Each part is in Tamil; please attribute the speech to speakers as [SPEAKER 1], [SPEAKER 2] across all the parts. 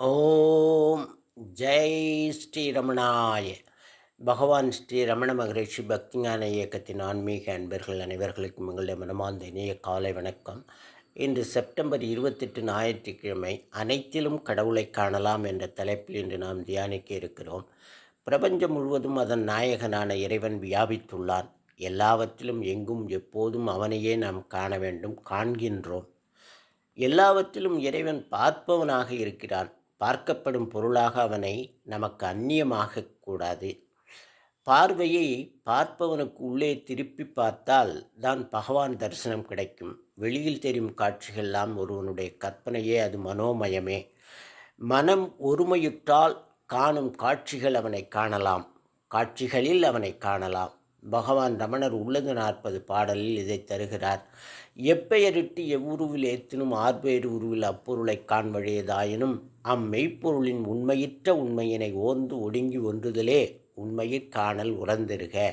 [SPEAKER 1] ஓம் ஜெய் ஸ்ரீரமணாய. பகவான் ஸ்ரீ ரமண மகரிஷி பக்திஞான இயக்கத்தின் ஆன்மீக அன்பர்கள் அனைவர்களுக்கும் எங்களுடைய மனமார்ந்த இணைய காலை வணக்கம். இன்று செப்டம்பர் இருபத்தெட்டு ஞாயிற்றுக்கிழமை அனைத்திலும் கடவுளை காணலாம் என்ற தலைப்பில் இன்று நாம் தியானிக்க இருக்கிறோம். பிரபஞ்சம் முழுவதும் அதன் நாயகனான இறைவன் வியாபித்துள்ளான். எல்லாவற்றிலும் எங்கும் எப்போதும் அவனையே நாம் காண வேண்டும் காண்கின்றோம். எல்லாவற்றிலும் இறைவன் பார்ப்பவனாக இருக்கிறான். பார்க்கப்படும் பொருளாக அவனை நமக்கு அந்நியமாக கூடாது. பார்வையை பார்ப்பவனுக்கு உள்ளே திருப்பி பார்த்தால் தான் பகவான் தரிசனம் கிடைக்கும். வெளியில் தெரியும் காட்சிகள்லாம் ஒருவனுடைய கற்பனையே அது மனோமயமே. மனம் ஒருமையுற்றால் காணும் காட்சிகள் அவனை காணலாம். காட்சிகளில் அவனை காணலாம். பகவான் ரமணர் உள்ளது நாற்பது பாடலில் இதை தருகிறார். எப்பெயரிட்டு எவ்வுருவில் ஏத்தினும் ஆர்பெயர் உருவில் அப்பொருளை காண்பழியதாயினும் அம்மெய்ப்பொருளின் உண்மையிற்ற உண்மையினை ஓர்ந்து ஒடுங்கி ஒன்றுதலே உண்மையிற் காணல் உறந்திருக.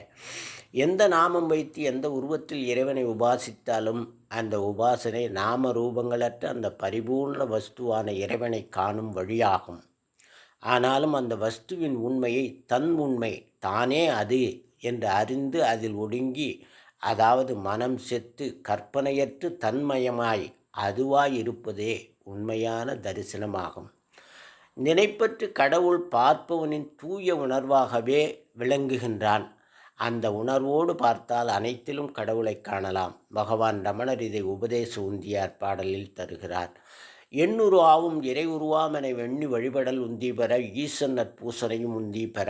[SPEAKER 1] எந்த நாமம் வைத்து எந்த உருவத்தில் இறைவனை உபாசித்தாலும் அந்த உபாசனை நாம ரூபங்களற்ற அந்த பரிபூர்ண வஸ்துவான இறைவனை காணும் வழியாகும். ஆனாலும் அந்த வஸ்துவின் உண்மையை தன் உண்மை தானே அது என்று அறிந்து அதில் ஒடுங்கி அதாவது மனம் செத்து கற்பனையற்று தன்மயமாய் அதுவாய் இருப்பதே உண்மையான தரிசனமாகும். நினைப்பற்று கடவுள் பார்ப்பவனின் தூய உணர்வாகவே விளங்குகின்றான். அந்த உணர்வோடு பார்த்தால் அனைத்திலும் கடவுளை காணலாம். பகவான் ரமணர் இதை உபதேச உந்தியார் பாடலில் தருகிறார். எண்ணுருவாவும் இறை உருவாமனை வெண்ணி வழிபடல் உந்தி பெற ஈசன் நற்பூசனையும் உந்தி பெற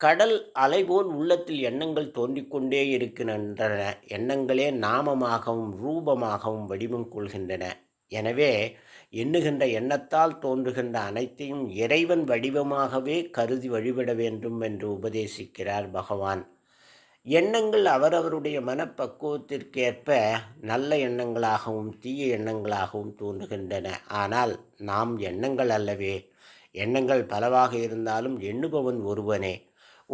[SPEAKER 1] கடல் அலைபோல் உள்ளத்தில் எண்ணங்கள் தோன்றிக்கொண்டே இருக்கின்றன. எண்ணங்களே நாமமாகவும் ரூபமாகவும் வடிவம் கொள்கின்றன. எனவே எண்ணுகின்ற எண்ணத்தால் தோன்றுகின்ற அனைத்தையும் இறைவன் வடிவமாகவே கருதி வழிபட வேண்டும் என்று உபதேசிக்கிறார் பகவான். எண்ணங்கள் அவரவருடைய மனப்பக்குவத்திற்கேற்ப நல்ல எண்ணங்களாகவும் தீய எண்ணங்களாகவும் தோன்றுகின்றன. ஆனால் நாம் எண்ணங்கள் அல்லவே எண்ணங்கள் பலவாக இருந்தாலும் எண்ணுபவன் ஒருவனே.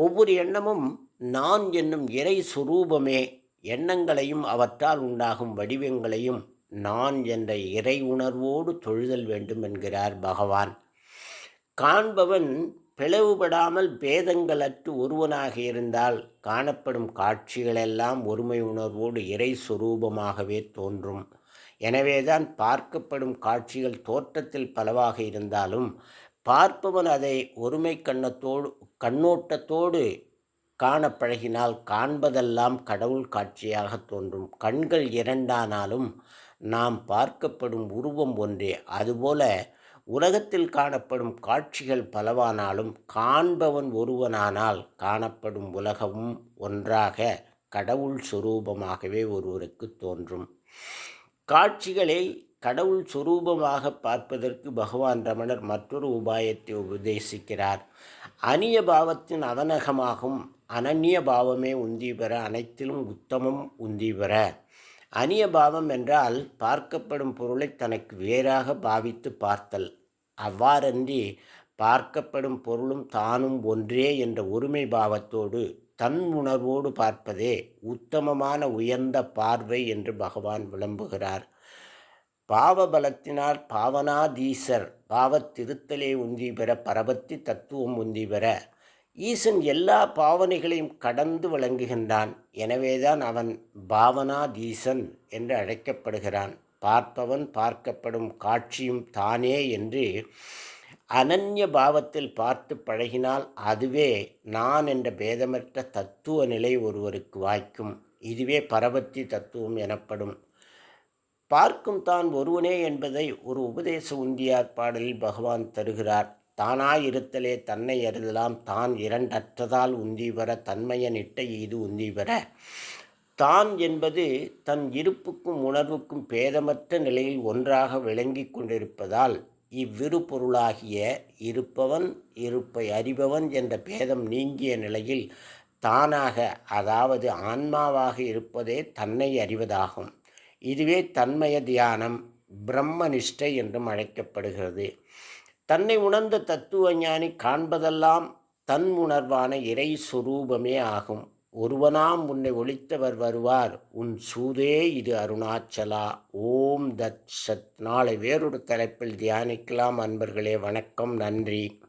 [SPEAKER 1] ஒவ்வொரு எண்ணமும் நான் என்னும் இறை சுரூபமே. எண்ணங்களையும் அவற்றால் உண்டாகும் வடிவங்களையும் நான் என்ற இறை உணர்வோடு தொழுதல் வேண்டும் என்கிறார் பகவான். காண்பவன் பிளவுபடாமல் பேதங்களற்று ஒருவனாக இருந்தால் காணப்படும் காட்சிகளெல்லாம் ஒருமை உணர்வோடு இறை சுரூபமாகவே தோன்றும். எனவேதான் பார்க்கப்படும் காட்சிகள் தோற்றத்தில் பலவாக இருந்தாலும் பார்ப்பவன் அதை ஒருமை கண்ணத்தோடு கண்ணோட்டத்தோடு காண பழகினால் காண்பதெல்லாம் கடவுள் காட்சியாக தோன்றும். கண்கள் இரண்டானாலும் நாம் பார்க்கப்படும் உருவம் ஒன்றே. அதுபோல உலகத்தில் காணப்படும் காட்சிகள் பலவானாலும் காண்பவன் ஒருவனானால் காணப்படும் உலகமும் ஒன்றாக கடவுள் சுரூபமாகவே ஒருவருக்கு தோன்றும். காட்சிகளை கடவுள் சுரூபமாக பார்ப்பதற்கு பகவான் ரமணர் மற்றொரு உபாயத்தை உபதேசிக்கிறார். அந்நிய பாவத்தின் அவநகமாகும். அனநிய பாவமே உந்தி பெற அனைத்திலும் உத்தமம் உந்தி பெற. அந்நிய பாவம் என்றால் பார்க்கப்படும் பொருளை தனக்கு வேறாக பாவித்து பார்த்தல். அவ்வாறன்றி பார்க்கப்படும் பொருளும் தானும் ஒன்றே என்ற ஒருமை பாவத்தோடு தன் உணர்வோடு பார்ப்பதே உத்தமமான உயர்ந்த பார்வை என்று பகவான் விளம்புகிறார். பாவபலத்தினால் பாவனாதீசர். பாவத்திருத்தலே உந்தி பெற பரபத்தி தத்துவம் உந்தி பெற. ஈசன் எல்லா பாவனைகளையும் கடந்து விளங்குகின்றான். எனவேதான் அவன் பாவனாதீசன் என்று அழைக்கப்படுகிறான். பார்ப்பவன் பார்க்கப்படும் காட்சியும் தானே என்று அனன்ய பாவத்தில் பார்த்து பழகினால் அதுவே நான் என்ற பேதமற்ற தத்துவ நிலை ஒருவருக்கு வாய்க்கும். இதுவே பரபத்தி தத்துவம் எனப்படும். பார்க்கும் தான் ஒருவனே என்பதை ஒரு உபதேச உந்தியார் பாடலில் பகவான் தருகிறார். தானாயிருத்தலே தன்னை அறிதலாம் தான் இரண்டற்றதால் உந்தி தன்மையன் இட்ட இது உந்தி தான் என்பது தன் இருப்புக்கும் உணர்வுக்கும் பேதமற்ற நிலையில் ஒன்றாக விளங்கி கொண்டிருப்பதால் இவ்விரு பொருளாகிய இருப்பவன் இருப்பை அறிபவன் என்ற பேதம் நீங்கிய நிலையில் தானாக அதாவது ஆன்மாவாக இருப்பதே தன்னை அறிவதாகும். இதுவே தன்மய தியானம் பிரம்மனிஷ்டை என்றும் அழைக்கப்படுகிறது. தன்னை உணர்ந்த தத்துவ ஞானி காண்பதெல்லாம் தன் உணர்வான இறை சுரூபமே ஆகும். ஒருவனாம் உன்னை ஒழித்தவர் வருவார். உன் சூதே இது அருணாச்சலா. ஓம் தத் சத். நாளை வேறொரு தலைப்பில் தியானிக்கலாம். அன்பர்களே வணக்கம். நன்றி.